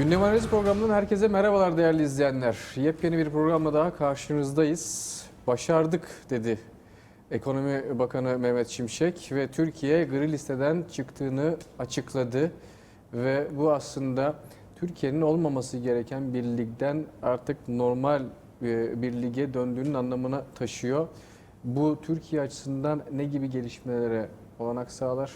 Gündem Analiz programından herkese merhabalar değerli izleyenler. Yepyeni bir programla daha karşınızdayız. Başardık dedi Ekonomi Bakanı Mehmet Şimşek ve Türkiye gri listeden çıktığını açıkladı. Ve bu aslında Türkiye'nin olmaması gereken bir ligden artık normal e, bir lige döndüğünün anlamına taşıyor. Bu Türkiye açısından ne gibi gelişmelere olanak sağlar?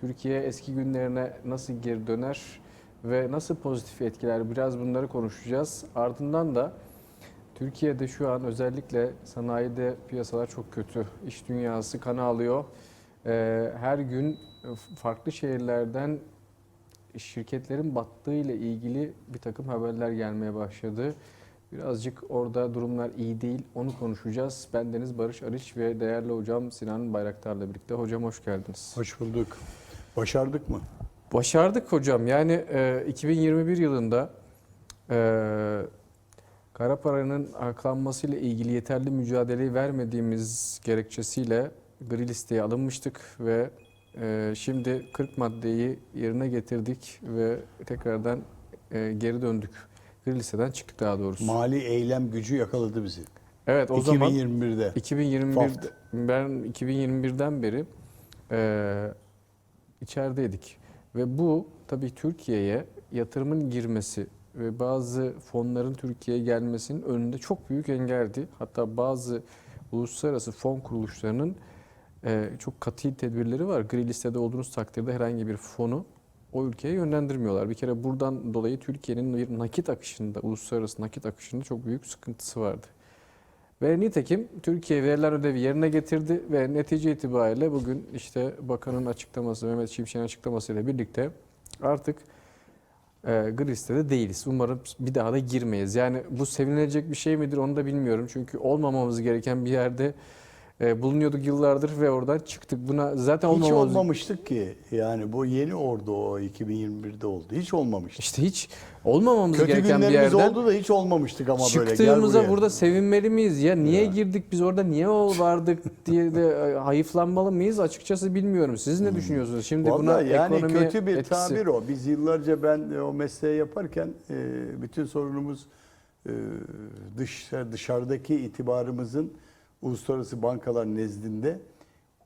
Türkiye eski günlerine nasıl geri döner? Ve nasıl pozitif etkiler biraz bunları konuşacağız. Ardından da Türkiye'de şu an özellikle sanayide piyasalar çok kötü. İş dünyası kan alıyor. Ee, her gün farklı şehirlerden şirketlerin battığı ile ilgili bir takım haberler gelmeye başladı. Birazcık orada durumlar iyi değil. Onu konuşacağız. Ben Deniz Barış Arıç ve değerli hocam Sinan Bayraktar'la birlikte. Hocam hoş geldiniz. Hoş bulduk. Başardık mı? Başardık hocam. Yani e, 2021 yılında e, kara paranın aklanmasıyla ilgili yeterli mücadeleyi vermediğimiz gerekçesiyle gri listeye alınmıştık ve e, şimdi 40 maddeyi yerine getirdik ve tekrardan e, geri döndük. Gri listeden çıktık daha doğrusu. Mali eylem gücü yakaladı bizi. evet o zaman 2021'de. 2021 FAFT. ben 2021'den beri e, içerideydik ve bu tabii Türkiye'ye yatırımın girmesi ve bazı fonların Türkiye'ye gelmesinin önünde çok büyük engeldi. Hatta bazı uluslararası fon kuruluşlarının e, çok katı tedbirleri var. Gri listede olduğunuz takdirde herhangi bir fonu o ülkeye yönlendirmiyorlar. Bir kere buradan dolayı Türkiye'nin nakit akışında, uluslararası nakit akışında çok büyük sıkıntısı vardı. Ve nitekim Türkiye verilen ödevi yerine getirdi ve netice itibariyle bugün işte bakanın açıklaması, Mehmet Şimşek'in açıklamasıyla birlikte artık e, gri listede değiliz. Umarım bir daha da girmeyiz. Yani bu sevinilecek bir şey midir onu da bilmiyorum. Çünkü olmamamız gereken bir yerde e, bulunuyorduk yıllardır ve oradan çıktık. Buna zaten Hiç olmamamız... olmamıştık ki. Yani bu yeni ordu o 2021'de oldu. Hiç olmamıştık. İşte hiç olmamamız Kötü gereken bir günlerimiz yerden oldu da hiç olmamıştık ama böyle. Buraya. burada sevinmeli miyiz? Ya niye girdik biz orada niye vardık diye de e, hayıflanmalı mıyız? Açıkçası bilmiyorum. Siz ne düşünüyorsunuz? Şimdi buna Hmm. Vallahi yani ekonomi kötü bir etkisi. tabir o. Biz yıllarca ben de o mesleği yaparken e, bütün sorunumuz e, dış dışarıdaki itibarımızın uluslararası bankalar nezdinde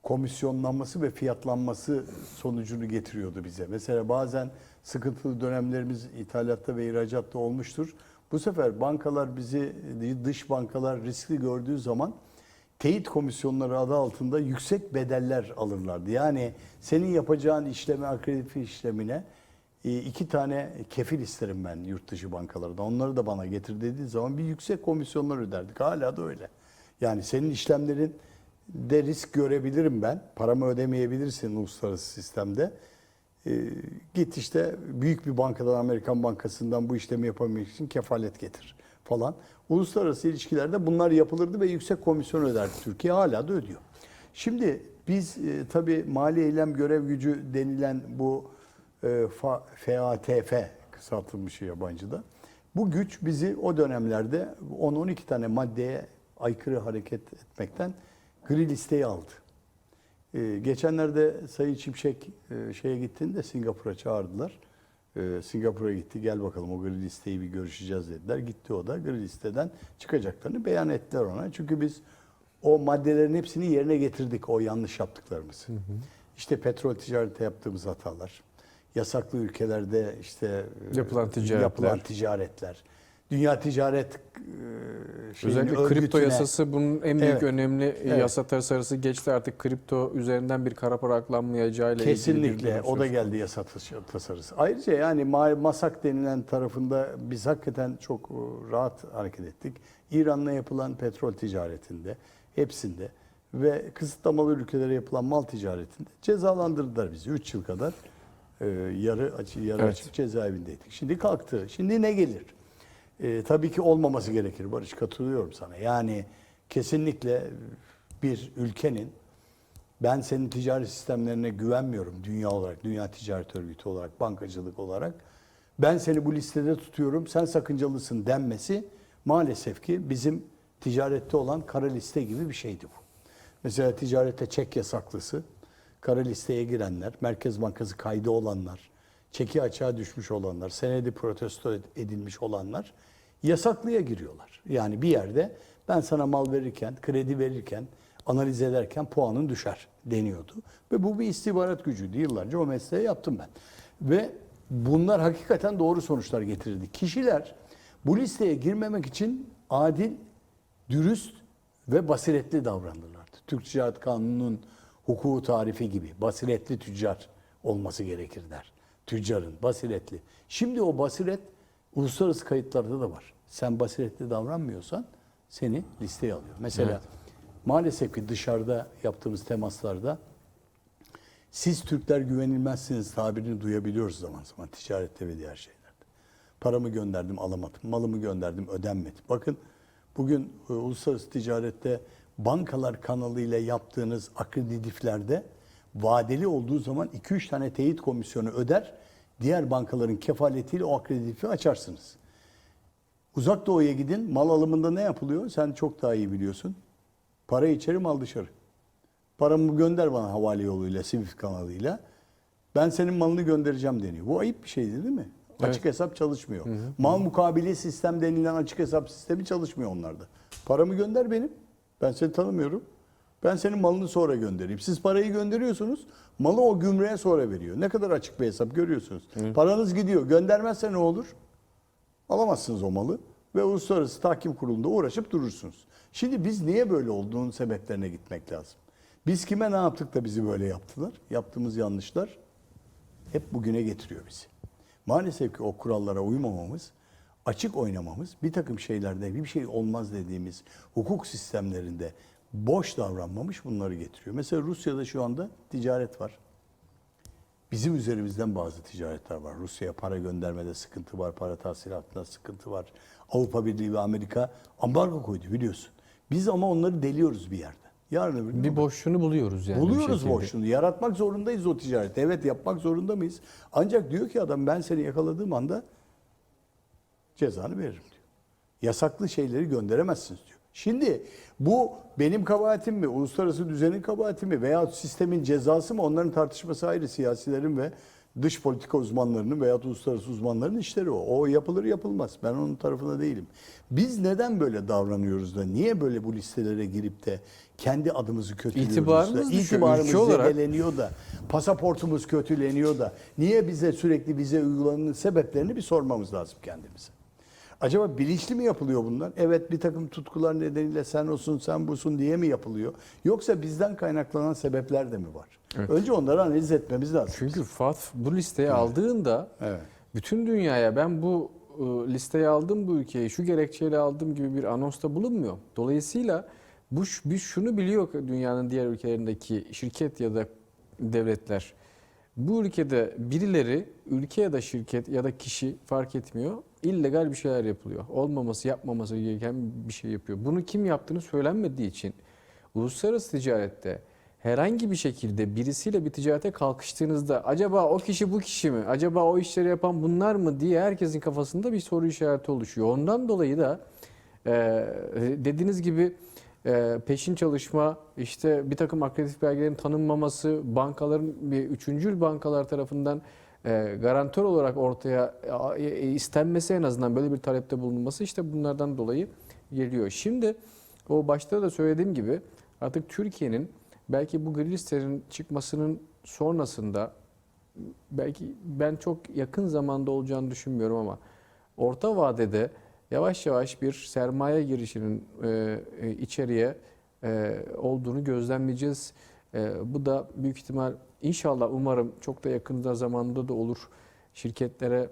komisyonlanması ve fiyatlanması sonucunu getiriyordu bize. Mesela bazen sıkıntılı dönemlerimiz ithalatta ve ihracatta olmuştur. Bu sefer bankalar bizi dış bankalar riskli gördüğü zaman teyit komisyonları adı altında yüksek bedeller alırlardı. Yani senin yapacağın işleme, akredite işlemine e, iki tane kefil isterim ben yurt dışı bankalardan. Onları da bana getir dediği zaman bir yüksek komisyonlar öderdik. Hala da öyle. Yani senin işlemlerin de risk görebilirim ben. Paramı ödemeyebilirsin uluslararası sistemde. E, git işte büyük bir bankadan, Amerikan bankasından bu işlemi yapabilmek için kefalet getir falan. Uluslararası ilişkilerde bunlar yapılırdı ve yüksek komisyon öderdi Türkiye. Hala da ödüyor. Şimdi biz e, tabii mali eylem görev gücü denilen bu e, Fa- FATF kısaltılmış yabancıda. Bu güç bizi o dönemlerde 10-12 tane maddeye aykırı hareket etmekten gri listeye aldı. Ee, geçenlerde Sayın Çimşek e, şeye gittiğinde Singapur'a çağırdılar. Ee, Singapur'a gitti gel bakalım o gri listeyi bir görüşeceğiz dediler. Gitti o da gri listeden çıkacaklarını beyan ettiler ona. Çünkü biz o maddelerin hepsini yerine getirdik o yanlış yaptıklarımızı. İşte petrol ticareti yaptığımız hatalar, yasaklı ülkelerde işte e, Yapılan ticaretler. yapılan ticaretler, dünya ticaret e, şeyini Özellikle kripto yasası bunun en büyük Evet. önemli Evet. yasa tasarısı geçti. Artık kripto üzerinden bir kara para aklanmayacağıyla ilgili bir Kesinlikle durum o da geldi yasa tas- tasarısı. Ayrıca yani ma- MASAK denilen tarafında biz hakikaten çok e, rahat hareket ettik. İran'la yapılan petrol ticaretinde hepsinde ve kısıtlamalı ülkelere yapılan mal ticaretinde cezalandırdılar bizi 3 yıl kadar. e, yarı açı yarı Evet. açık cezaevindeydik. Şimdi kalktı. Şimdi ne gelir? E, tabii ki olmaması gerekir Barış katılıyorum sana. Yani kesinlikle bir ülkenin ben senin ticari sistemlerine güvenmiyorum dünya olarak, dünya ticaret örgütü olarak, bankacılık olarak. Ben seni bu listede tutuyorum, sen sakıncalısın denmesi maalesef ki bizim ticarette olan kara liste gibi bir şeydi bu. Mesela ticarette çek yasaklısı, kara listeye girenler, Merkez Bankası kaydı olanlar, çeki açığa düşmüş olanlar, senedi protesto edilmiş olanlar yasaklıya giriyorlar. Yani bir yerde ben sana mal verirken, kredi verirken, analiz ederken puanın düşer deniyordu. Ve bu bir istihbarat gücüydü. Yıllarca o mesleği yaptım ben. Ve bunlar hakikaten doğru sonuçlar getirirdi. Kişiler bu listeye girmemek için adil, dürüst ve basiretli davranırlardı. Türk Ticaret Kanunu'nun hukuku tarifi gibi basiretli tüccar olması gerekir der. Tüccarın basiretli. Şimdi o basiret uluslararası kayıtlarda da var. Sen basiretli davranmıyorsan seni listeye alıyor. Mesela maalesef ki dışarıda yaptığımız temaslarda siz Türkler güvenilmezsiniz tabirini duyabiliyoruz zaman zaman ticarette ve diğer şeylerde. Paramı gönderdim alamadım, malımı gönderdim ödenmedi. Bakın bugün e, uluslararası ticarette bankalar kanalıyla yaptığınız akreditiflerde vadeli olduğu zaman 2-3 tane teyit komisyonu öder, diğer bankaların kefaletiyle o akreditifi açarsınız. Uzak doğuya gidin, mal alımında ne yapılıyor? Sen çok daha iyi biliyorsun. Para içeri, mal dışarı. Paramı gönder bana havale yoluyla, Swift kanalıyla. Ben senin malını göndereceğim deniyor. Bu ayıp bir şeydi değil mi? Açık hesap çalışmıyor. Mal mukabele sistem denilen açık hesap sistemi çalışmıyor onlarda. Paramı gönder benim. Ben seni tanımıyorum. Ben senin malını sonra göndereyim. Siz parayı gönderiyorsunuz. Malı o gümrüğe sonra veriyor. Ne kadar açık bir hesap görüyorsunuz. Paranız gidiyor. Göndermezse ne olur? Alamazsınız o malı ve uluslararası tahkim kurulunda uğraşıp durursunuz. Şimdi biz niye böyle olduğunun sebeplerine gitmek lazım. Biz kime ne yaptık da bizi böyle yaptılar? Yaptığımız yanlışlar hep bugüne getiriyor bizi. Maalesef ki o kurallara uymamamız, açık oynamamız, bir takım şeylerde bir şey olmaz dediğimiz hukuk sistemlerinde boş davranmamış bunları getiriyor. Mesela Rusya'da şu anda ticaret var. Bizim üzerimizden bazı ticaretler var. Rusya'ya para göndermede sıkıntı var, para tahsilatında sıkıntı var. Avrupa Birliği ve Amerika ambargo koydu biliyorsun. Biz ama onları deliyoruz bir yerde. Yarın öbür gün Bir boşluğunu buluyoruz yani. bir Buluyoruz şekilde. boşluğunu. Yaratmak zorundayız o ticareti. Evet yapmak zorunda mıyız? Ancak diyor ki adam ben seni yakaladığım anda cezanı veririm diyor. Yasaklı şeyleri gönderemezsiniz diyor. Şimdi bu benim kabahatim mi, uluslararası düzenin kabahati mi veya sistemin cezası mı onların tartışması ayrı siyasilerin ve dış politika uzmanlarının veya uluslararası uzmanların işleri o. O yapılır yapılmaz. Ben onun tarafında değilim. Biz neden böyle davranıyoruz da niye böyle bu listelere girip de kendi adımızı kötülüyoruz İtibarımız da itibarımız zedeleniyor da pasaportumuz kötüleniyor da niye bize sürekli bize uygulanan sebeplerini bir sormamız lazım kendimize. Acaba bilinçli mi yapılıyor bunlar? Evet bir takım tutkular nedeniyle sen olsun sen busun diye mi yapılıyor? Yoksa bizden kaynaklanan sebepler de mi var? Önce onları analiz etmemiz lazım. Çünkü FATF bu listeye aldığında Evet. bütün dünyaya ben bu e, listeye aldım bu ülkeyi şu gerekçeyle aldım gibi bir anonsta bulunmuyor. Dolayısıyla bu biz şunu biliyor dünyanın diğer ülkelerindeki şirket ya da devletler. Bu ülkede birileri ülke ya da şirket ya da kişi fark etmiyor. illegal bir şeyler yapılıyor. Olmaması, yapmaması gereken bir şey yapıyor. Bunu kim yaptığını söylenmediği için uluslararası ticarette herhangi bir şekilde birisiyle bir ticarete kalkıştığınızda acaba o kişi bu kişi mi? Acaba o işleri yapan bunlar mı diye herkesin kafasında bir soru işareti oluşuyor. Ondan dolayı da e, dediğiniz gibi e, peşin çalışma, işte bir takım akreditif belgelerin tanınmaması, bankaların bir üçüncül bankalar tarafından e, garantör olarak ortaya e, istenmesi en azından böyle bir talepte bulunması işte bunlardan dolayı geliyor. Şimdi o başta da söylediğim gibi artık Türkiye'nin belki bu gri listelerin çıkmasının sonrasında belki ben çok yakın zamanda olacağını düşünmüyorum ama orta vadede yavaş yavaş bir sermaye girişinin e, e, içeriye e, olduğunu gözlemleyeceğiz. E, bu da büyük ihtimal inşallah umarım çok da yakında zamanda da olur. Şirketlere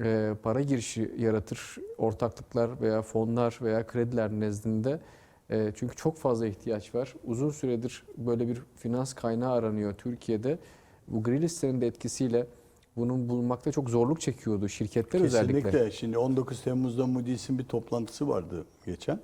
e, para girişi yaratır. Ortaklıklar veya fonlar veya krediler nezdinde. E, çünkü çok fazla ihtiyaç var. Uzun süredir böyle bir finans kaynağı aranıyor Türkiye'de. Bu gri listenin de etkisiyle bunun bulmakta çok zorluk çekiyordu şirketler özellikle. Kesinlikle. Şimdi 19 Temmuz'da Moody's'in bir toplantısı vardı geçen.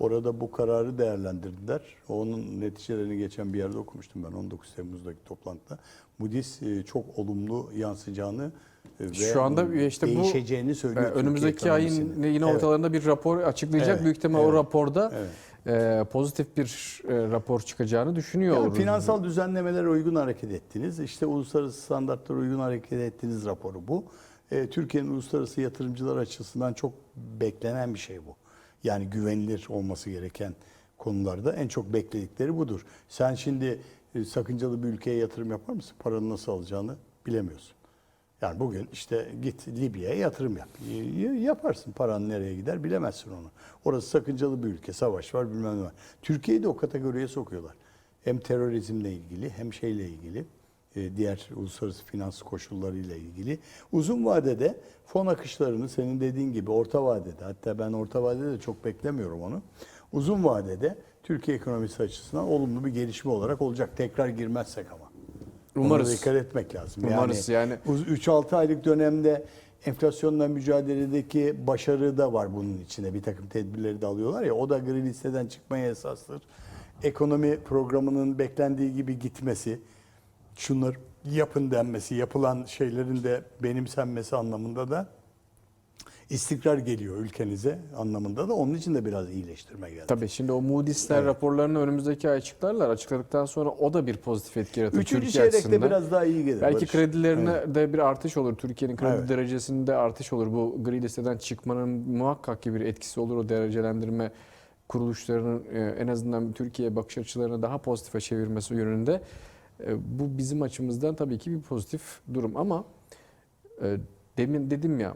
Orada bu kararı değerlendirdiler. Onun neticelerini geçen bir yerde okumuştum ben 19 Temmuz'daki toplantıda. Moody's e, çok olumlu yansıyacağını e, ve Şu anda işte bu değişeceğini söylüyor. Ee, Türkiye önümüzdeki ayın yine Evet. ortalarında bir rapor açıklayacak. Evet, Büyük ihtimal o evet, raporda evet. E, pozitif bir e, rapor çıkacağını düşünüyor. Yani finansal düzenlemelere uygun hareket ettiniz. İşte uluslararası standartlara uygun hareket ettiğiniz raporu bu. Ee, Türkiye'nin uluslararası yatırımcılar açısından çok beklenen bir şey bu. Yani güvenilir olması gereken konularda en çok bekledikleri budur. Sen şimdi e, sakıncalı bir ülkeye yatırım yapar mısın? Paranı nasıl alacağını bilemiyorsun. Yani bugün işte git Libya'ya yatırım yap. Yaparsın paran nereye gider bilemezsin onu. Orası sakıncalı bir ülke, savaş var bilmem ne var. Türkiye'yi de o kategoriye sokuyorlar. Hem terörizmle ilgili hem şeyle ilgili e, diğer uluslararası finans koşullarıyla ilgili. Uzun vadede fon akışlarını senin dediğin gibi orta vadede hatta ben orta vadede de çok beklemiyorum onu. Uzun vadede Türkiye ekonomisi açısından olumlu bir gelişme olarak olacak. Tekrar girmezsek ama. Umarız. Ona dikkat etmek lazım. Umarız yani. uz- 3-6 aylık dönemde enflasyonla mücadeledeki başarı da var bunun içinde. Bir takım tedbirleri de alıyorlar ya o da gri listeden çıkmaya esastır. Ekonomi programının beklendiği gibi gitmesi, şunlar yapın denmesi, yapılan şeylerin de benimsenmesi anlamında da istikrar geliyor ülkenize anlamında da onun için de biraz iyileştirme geldi. Tabii şimdi o Moody'sler Evet. raporlarını önümüzdeki ay açıklarlar. Açıkladıktan sonra o da bir pozitif etki yaratır Üçüncü Türkiye çeyrekte açısından. biraz daha iyi gelir. Belki Barış. kredilerine Evet. de bir artış olur. Türkiye'nin kredi Evet. derecesinde artış olur. Bu gri listeden çıkmanın muhakkak ki bir etkisi olur. O derecelendirme kuruluşlarının e, en azından Türkiye bakış açılarını daha pozitife çevirmesi yönünde. E, Bu bizim açımızdan tabii ki bir pozitif durum ama e, demin dedim ya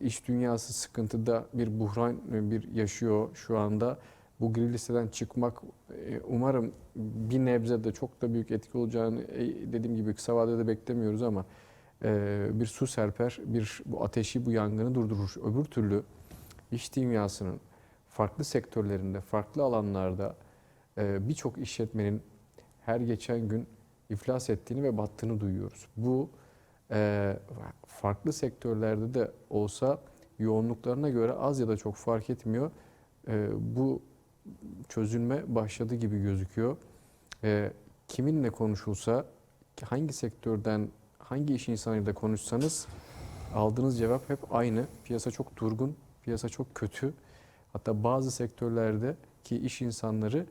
iş dünyası sıkıntıda bir buhran e, bir yaşıyor şu anda. Bu gri listeden çıkmak e, umarım bir nebze de çok da büyük etki olacağını e, dediğim gibi kısa vadede beklemiyoruz ama e, bir su serper, bir bu ateşi, bu yangını durdurur. Öbür türlü iş dünyasının farklı sektörlerinde, farklı alanlarda e, birçok işletmenin her geçen gün iflas ettiğini ve battığını duyuyoruz. Bu e, farklı sektörlerde de olsa yoğunluklarına göre az ya da çok fark etmiyor. E, bu çözülme başladı gibi gözüküyor. E, kiminle konuşulsa, hangi sektörden, hangi iş insanıyla konuşsanız aldığınız cevap hep aynı. Piyasa çok durgun, piyasa çok kötü. Hatta bazı sektörlerde ki iş insanları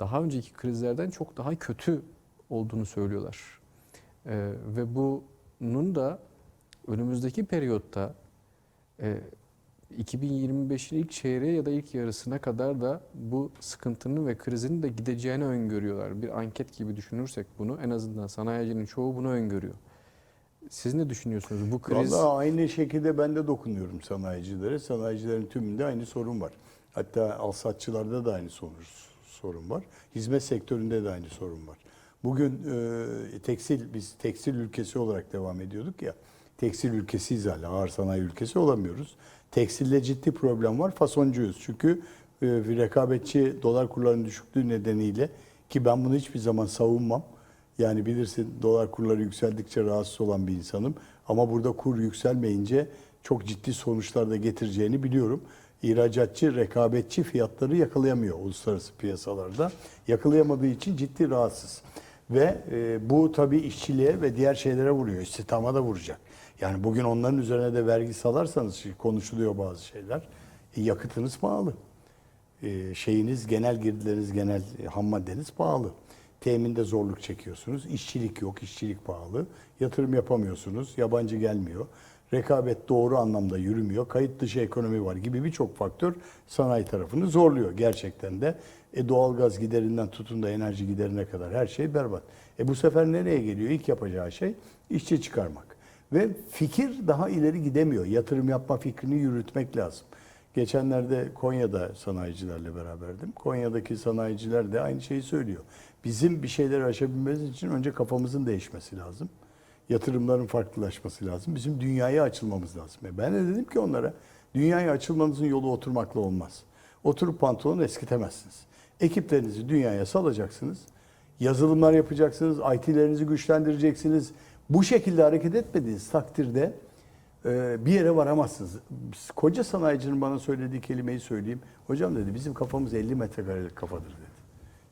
daha önceki krizlerden çok daha kötü olduğunu söylüyorlar. Ee, ve bunun da önümüzdeki periyotta e, 2025'in ilk çeyreği ya da ilk yarısına kadar da bu sıkıntının ve krizin de gideceğini öngörüyorlar. Bir anket gibi düşünürsek bunu en azından sanayicinin çoğu bunu öngörüyor. Siz ne düşünüyorsunuz? Bu kriz Vallahi aynı şekilde ben de dokunuyorum sanayicilere. Sanayicilerin tümünde aynı sorun var. Hatta alsatçılarda da aynı sorun, sorun var. Hizmet sektöründe de aynı sorun var. Bugün e, tekstil, biz tekstil ülkesi olarak devam ediyorduk ya. Tekstil ülkesiyiz hala, ağır sanayi ülkesi olamıyoruz. Tekstilde ciddi problem var, fasoncuyuz. Çünkü e, rekabetçi dolar kurlarının düşüklüğü nedeniyle ki ben bunu hiçbir zaman savunmam. Yani bilirsin dolar kurları yükseldikçe rahatsız olan bir insanım. Ama burada kur yükselmeyince çok ciddi sonuçlar da getireceğini biliyorum. İhracatçı, rekabetçi fiyatları yakalayamıyor uluslararası piyasalarda. Yakalayamadığı için ciddi rahatsız. Ve e, bu tabii işçiliğe ve diğer şeylere vuruyor. İstihdama da vuracak. Yani bugün onların üzerine de vergi salarsanız konuşuluyor bazı şeyler. E, yakıtınız pahalı. E, şeyiniz, genel girdileriniz, genel e, ham maddeniz pahalı. Teminde zorluk çekiyorsunuz. İşçilik yok, işçilik pahalı. Yatırım yapamıyorsunuz, yabancı gelmiyor. Rekabet doğru anlamda yürümüyor. Kayıt dışı ekonomi var gibi birçok faktör sanayi tarafını zorluyor gerçekten de. E, doğalgaz giderinden tutun da enerji giderine kadar her şey berbat. E bu sefer nereye geliyor? İlk yapacağı şey işçi çıkarmak. Ve fikir daha ileri gidemiyor. Yatırım yapma fikrini yürütmek lazım. Geçenlerde Konya'da sanayicilerle beraberdim. Konya'daki sanayiciler de aynı şeyi söylüyor. Bizim bir şeyleri aşabilmemiz için önce kafamızın değişmesi lazım. Yatırımların farklılaşması lazım. Bizim dünyaya açılmamız lazım. E ben de dedim ki onlara, dünyaya açılmanızın yolu oturmakla olmaz. Oturup pantolon eskitemezsiniz. Ekiplerinizi dünyaya salacaksınız. Yazılımlar yapacaksınız, IT'lerinizi güçlendireceksiniz. Bu şekilde hareket etmediğiniz takdirde e, bir yere varamazsınız. Koca sanayicinin bana söylediği kelimeyi söyleyeyim. Hocam dedi bizim kafamız 50 metrekarelik kafadır dedi.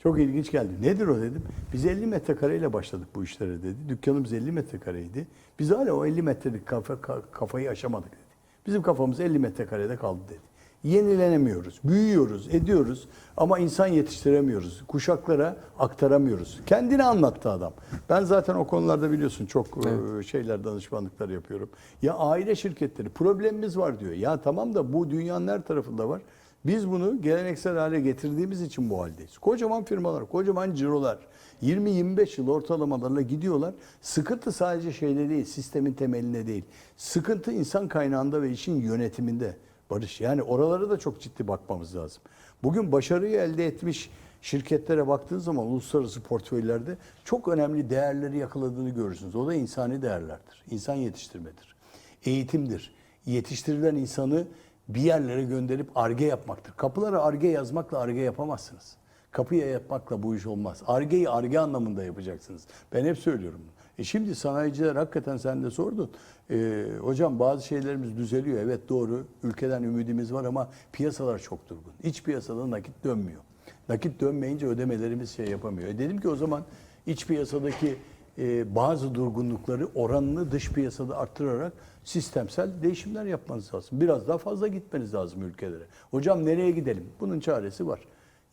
Çok ilginç geldi. Nedir o dedim. Biz 50 metrekareyle başladık bu işlere dedi. Dükkanımız 50 metrekareydi. Biz hala o 50 metrelik kafa, ka- kafayı aşamadık dedi. Bizim kafamız 50 metrekarede kaldı dedi. Yenilenemiyoruz, büyüyoruz, ediyoruz ama insan yetiştiremiyoruz. Kuşaklara aktaramıyoruz. Kendini anlattı adam. Ben zaten o konularda biliyorsun çok e, Evet. şeyler danışmanlıklar yapıyorum. Ya aile şirketleri problemimiz var diyor. Ya tamam da bu dünyanın her tarafında var. Biz bunu geleneksel hale getirdiğimiz için bu haldeyiz. Kocaman firmalar, kocaman cirolar 20-25 yıl ortalamalarla gidiyorlar. Sıkıntı sadece şeyde değil, sistemin temelinde değil. Sıkıntı insan kaynağında ve işin yönetiminde. Barış yani oralara da çok ciddi bakmamız lazım. Bugün başarıyı elde etmiş şirketlere baktığın zaman uluslararası portföylerde çok önemli değerleri yakaladığını görürsünüz. O da insani değerlerdir. İnsan yetiştirmedir. Eğitimdir. Yetiştirilen insanı bir yerlere gönderip arge yapmaktır. Kapılara arge yazmakla arge yapamazsınız. Kapıya yapmakla bu iş olmaz. Argeyi arge anlamında yapacaksınız. Ben hep söylüyorum. E şimdi sanayiciler hakikaten sen de sordun. E, hocam bazı şeylerimiz düzeliyor. Evet doğru. Ülkeden ümidimiz var ama piyasalar çok durgun. İç piyasada nakit dönmüyor. Nakit dönmeyince ödemelerimiz şey yapamıyor. E dedim ki o zaman iç piyasadaki e, bazı durgunlukları oranını dış piyasada arttırarak sistemsel değişimler yapmanız lazım. Biraz daha fazla gitmeniz lazım ülkelere. Hocam nereye gidelim? Bunun çaresi var.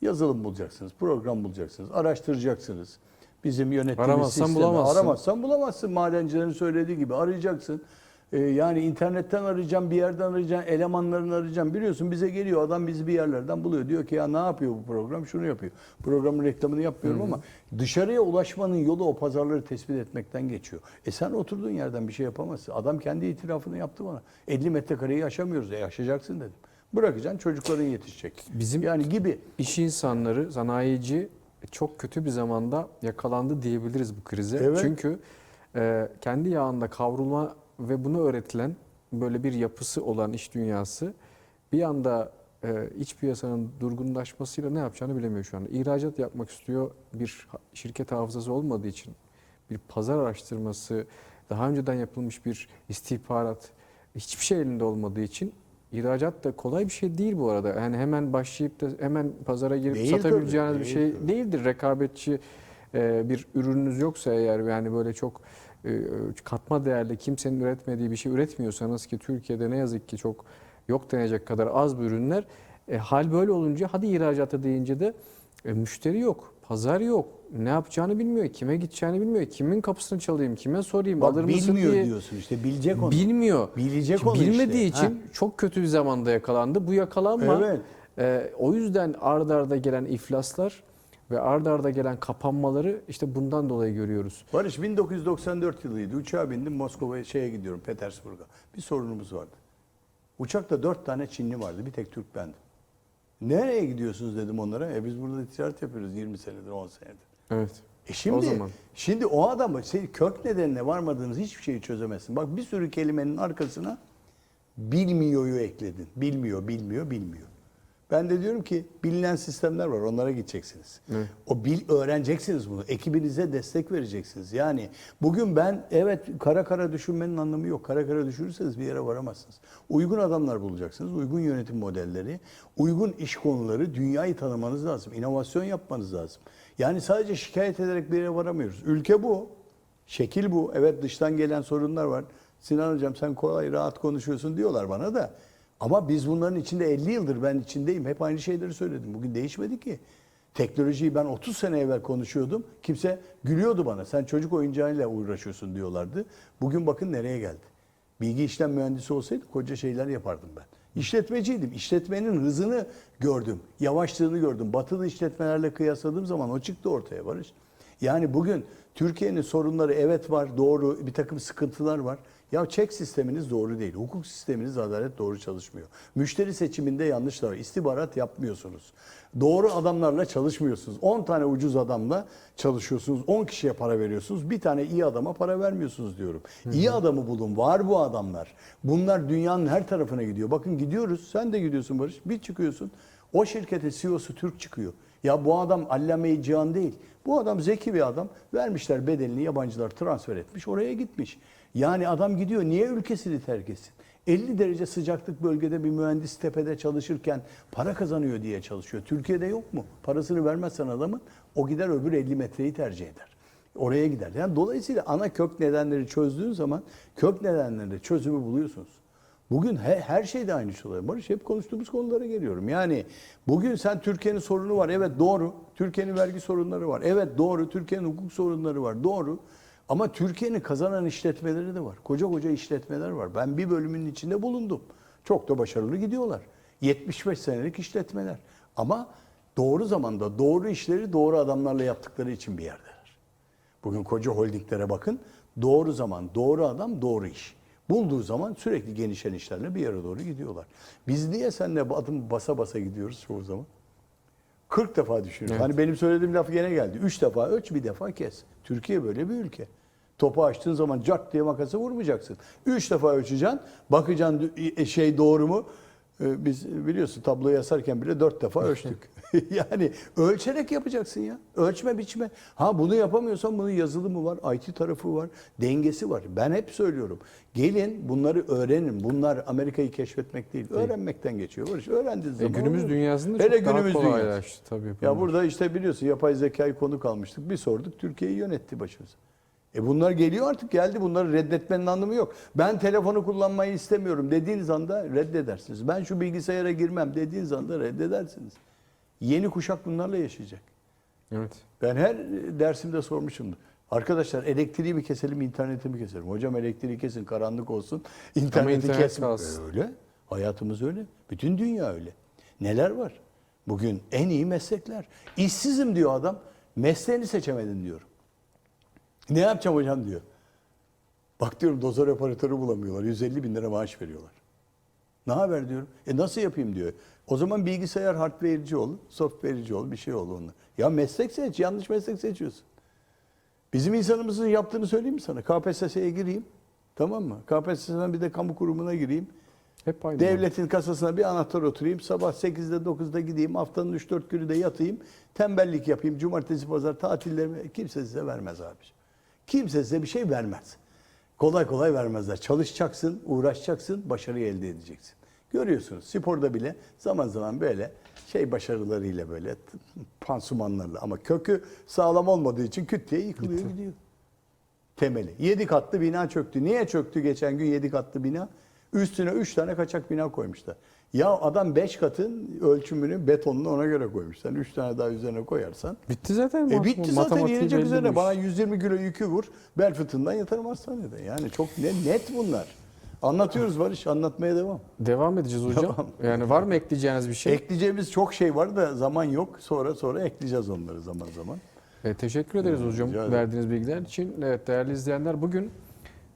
Yazılım bulacaksınız, program bulacaksınız, araştıracaksınız. Bizim yönettiğimiz Aramazsan sistemi bulamazsın. aramazsan bulamazsın. Madencilerin söylediği gibi arayacaksın. Ee, yani internetten arayacağım, bir yerden arayacağım, elemanlarını arayacağım. Biliyorsun bize geliyor adam bizi bir yerlerden buluyor. Diyor ki ya ne yapıyor bu program? Şunu yapıyor. Programın reklamını yapmıyorum ama dışarıya ulaşmanın yolu o pazarları tespit etmekten geçiyor. E sen oturduğun yerden bir şey yapamazsın. Adam kendi itirafını yaptı bana. 50 metrekareyi aşamıyoruz. E aşacaksın dedim. Bırakacaksın çocukların yetişecek. Bizim- yani gibi. İş insanları, sanayici çok kötü bir zamanda yakalandı diyebiliriz bu krize. Evet. Çünkü e, kendi yağında kavrulma ve bunu öğretilen böyle bir yapısı olan iş dünyası bir anda e, iç piyasanın durgunlaşmasıyla ne yapacağını bilemiyor şu anda. İhracat yapmak istiyor. Bir şirket hafızası olmadığı için bir pazar araştırması, daha önceden yapılmış bir istihbarat hiçbir şey elinde olmadığı için ihracat da kolay bir şey değil bu arada. Yani hemen başlayıp da hemen pazara girip Değil satabileceğiniz tabii, bir şey tabii. değildir. Rekabetçi e, bir ürününüz yoksa eğer yani böyle çok e, katma değerli kimsenin üretmediği bir şey üretmiyorsanız ki Türkiye'de ne yazık ki çok yok denecek kadar az bir ürünler. E, hal böyle olunca hadi ihracata deyince de e, müşteri yok, pazar yok. Ne yapacağını bilmiyor, kime gideceğini bilmiyor, kimin kapısını çalayım, kime sorayım, Bak alır mısın bilmiyor diye. diyorsun işte bilecek onu. Bilmiyor. Bilecek onu Bilmediği işte. için çok kötü bir zamanda yakalandı. Bu yakalanma Evet. e, o yüzden ard arda gelen iflaslar ve ard arda gelen kapanmaları işte bundan dolayı görüyoruz. Barış 1994 yılıydı. Uçağa bindim Moskova'ya şeye gidiyorum Petersburg'a. Bir sorunumuz vardı. Uçakta dört tane Çinli vardı. Bir tek Türk bendim. Nereye gidiyorsunuz dedim onlara. E biz burada ticaret yapıyoruz 20 senedir 10 senedir. Evet. E şimdi, O zaman. şimdi o adamı şey, kök nedenine varmadığınız hiçbir şeyi çözemezsin. Bak bir sürü kelimenin arkasına bilmiyor'yu ekledin. Bilmiyor, bilmiyor, bilmiyor. Ben de diyorum ki bilinen sistemler var onlara gideceksiniz. Evet. O bil öğreneceksiniz bunu. Ekibinize destek vereceksiniz. Yani bugün ben evet kara kara düşünmenin anlamı yok. Kara kara düşünürseniz bir yere varamazsınız. Uygun adamlar bulacaksınız. Uygun yönetim modelleri, uygun iş konuları, dünyayı tanımanız lazım. İnovasyon yapmanız lazım. Yani sadece şikayet ederek bir yere varamıyoruz. Ülke bu. Şekil bu. Evet dıştan gelen sorunlar var. Sinan hocam sen kolay rahat konuşuyorsun diyorlar bana da. Ama biz bunların içinde 50 yıldır ben içindeyim. Hep aynı şeyleri söyledim. Bugün değişmedi ki. Teknolojiyi ben 30 sene evvel konuşuyordum. Kimse gülüyordu bana. Sen çocuk oyuncağıyla uğraşıyorsun diyorlardı. Bugün bakın nereye geldi. Bilgi işlem mühendisi olsaydı koca şeyler yapardım ben. İşletmeciydim. İşletmenin hızını gördüm. Yavaşlığını gördüm. Batılı işletmelerle kıyasladığım zaman o çıktı ortaya Barış. Yani bugün Türkiye'nin sorunları evet var, doğru, bir takım sıkıntılar var. Ya çek sisteminiz doğru değil. Hukuk sisteminiz adalet doğru çalışmıyor. Müşteri seçiminde yanlışlar var. İstihbarat yapmıyorsunuz. Doğru adamlarla çalışmıyorsunuz. 10 tane ucuz adamla çalışıyorsunuz. 10 kişiye para veriyorsunuz. Bir tane iyi adama para vermiyorsunuz diyorum. İyi adamı bulun. Var bu adamlar. Bunlar dünyanın her tarafına gidiyor. Bakın gidiyoruz. Sen de gidiyorsun Barış. Bir çıkıyorsun. O şirkete CEO'su Türk çıkıyor. Ya bu adam allame-i cihan değil. Bu adam zeki bir adam. Vermişler bedelini yabancılar transfer etmiş. Oraya gitmiş. Yani adam gidiyor. Niye ülkesini terk etsin? 50 derece sıcaklık bölgede bir mühendis tepede çalışırken para kazanıyor diye çalışıyor. Türkiye'de yok mu? Parasını vermezsen adamın o gider öbür 50 metreyi tercih eder. Oraya gider. Yani dolayısıyla ana kök nedenleri çözdüğün zaman kök nedenlerinde çözümü buluyorsunuz. Bugün he- her şeyde aynı şey oluyor. Barış hep konuştuğumuz konulara geliyorum. Yani bugün sen Türkiye'nin sorunu var. Evet doğru. Türkiye'nin vergi sorunları var. Evet doğru. Türkiye'nin hukuk sorunları var. Doğru. Ama Türkiye'nin kazanan işletmeleri de var. Koca koca işletmeler var. Ben bir bölümünün içinde bulundum. Çok da başarılı gidiyorlar. 75 senelik işletmeler. Ama doğru zamanda doğru işleri doğru adamlarla yaptıkları için bir yerdeler. Bugün koca holdinglere bakın. Doğru zaman, doğru adam, doğru iş. Bulduğu zaman sürekli genişen işlerle bir yere doğru gidiyorlar. Biz niye seninle adım basa basa gidiyoruz çoğu zaman? 40 defa düşünüyoruz. Evet. Hani benim söylediğim laf gene geldi. 3 defa ölç, bir defa kes. Türkiye böyle bir ülke. Topu açtığın zaman cart diye makası vurmayacaksın. 3 defa ölçeceksin. Bakacaksın e, şey doğru mu? Ee, Biz biliyorsun tabloyu yazarken bile 4 defa ölçtük. yani ölçerek yapacaksın ya. Ölçme biçme. Ha bunu yapamıyorsan bunun yazılımı var, IT tarafı var, dengesi var. Ben hep söylüyorum. Gelin bunları öğrenin. Bunlar Amerika'yı keşfetmek değil. Öğrenmekten geçiyor. Barış öğrendiğin E, zaman günümüz olur. dünyasında Hele çok daha günümüz kolaylaştı tabii. Ya burada işte biliyorsun yapay zekayı konu kalmıştık. Bir sorduk Türkiye'yi yönetti başımıza. E bunlar geliyor artık geldi. Bunları reddetmenin anlamı yok. Ben telefonu kullanmayı istemiyorum dediğiniz anda reddedersiniz. Ben şu bilgisayara girmem dediğiniz anda reddedersiniz. Yeni kuşak bunlarla yaşayacak. Evet. Ben her dersimde sormuşumdur. Arkadaşlar elektriği mi keselim, interneti mi keselim? Hocam elektriği kesin, karanlık olsun. İnterneti internet kesme. kalsın. Öyle. Hayatımız öyle. Bütün dünya öyle. Neler var? Bugün en iyi meslekler. İşsizim diyor adam. Mesleğini seçemedin diyorum. Ne yapacağım hocam diyor. Bak diyorum dozör operatörü bulamıyorlar. 150 bin lira maaş veriyorlar. Ne haber diyorum. E nasıl yapayım diyor. O zaman bilgisayar hardware'ci ol, software'ci ol, bir şey ol onunla. Ya meslek seç, yanlış meslek seçiyorsun. Bizim insanımızın yaptığını söyleyeyim mi sana? KPSS'ye gireyim. Tamam mı? KPSS'den bir de kamu kurumuna gireyim. Hep aynı. Devletin kasasına bir anahtar oturayım. Sabah 8'de 9'da gideyim. Haftanın 3-4 günü de yatayım. Tembellik yapayım. Cumartesi pazar tatillerimi kimse size vermez abi. Kimse size bir şey vermez. Kolay kolay vermezler. Çalışacaksın, uğraşacaksın, başarıyı elde edeceksin. Görüyorsunuz sporda bile zaman zaman böyle şey başarılarıyla böyle pansumanlarla ama kökü sağlam olmadığı için küt diye yıkılıyor gidiyor temeli. 7 katlı bina çöktü. Niye çöktü geçen gün 7 katlı bina? Üstüne 3 tane kaçak bina koymuşlar. Ya adam 5 katın ölçümünü betonunu ona göre koymuş. Sen 3 tane daha üzerine koyarsan. Bitti zaten. E bitti zaten belli üzerine. Bana iş. 120 kilo yükü vur. Bel fıtığından yatarım hastanede. Yani çok ne, net bunlar. Anlatıyoruz Barış. Anlatmaya devam. Devam edeceğiz hocam. Tamam. Yani var mı ekleyeceğiniz bir şey? Ekleyeceğimiz çok şey var da zaman yok. Sonra sonra ekleyeceğiz onları zaman zaman. E, teşekkür ederiz hocam rica ederim. verdiğiniz bilgiler için. Evet değerli izleyenler bugün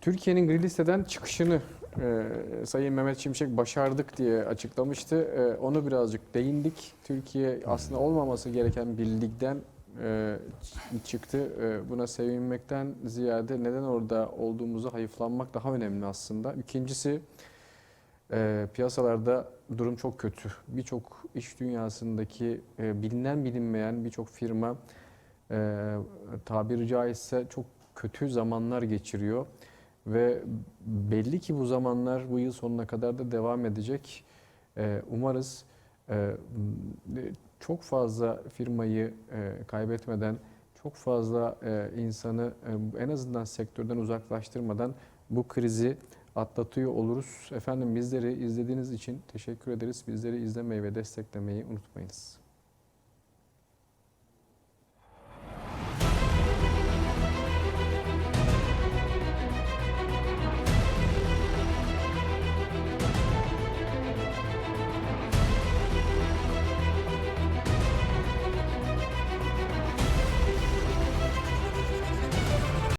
Türkiye'nin gri listeden çıkışını e, Sayın Mehmet Şimşek başardık diye açıklamıştı. E, onu birazcık değindik. Türkiye aslında olmaması gereken bir ligden e, çıktı. E, buna sevinmekten ziyade neden orada olduğumuzu hayıflanmak daha önemli aslında. İkincisi e, piyasalarda durum çok kötü. Birçok iş dünyasındaki e, bilinen bilinmeyen birçok firma e, tabiri caizse çok kötü zamanlar geçiriyor ve belli ki bu zamanlar bu yıl sonuna kadar da devam edecek. E, umarız e, çok fazla firmayı e, kaybetmeden, çok fazla insanı en azından sektörden uzaklaştırmadan bu krizi atlatıyor oluruz. Efendim bizleri izlediğiniz için teşekkür ederiz. Bizleri izlemeyi ve desteklemeyi unutmayınız.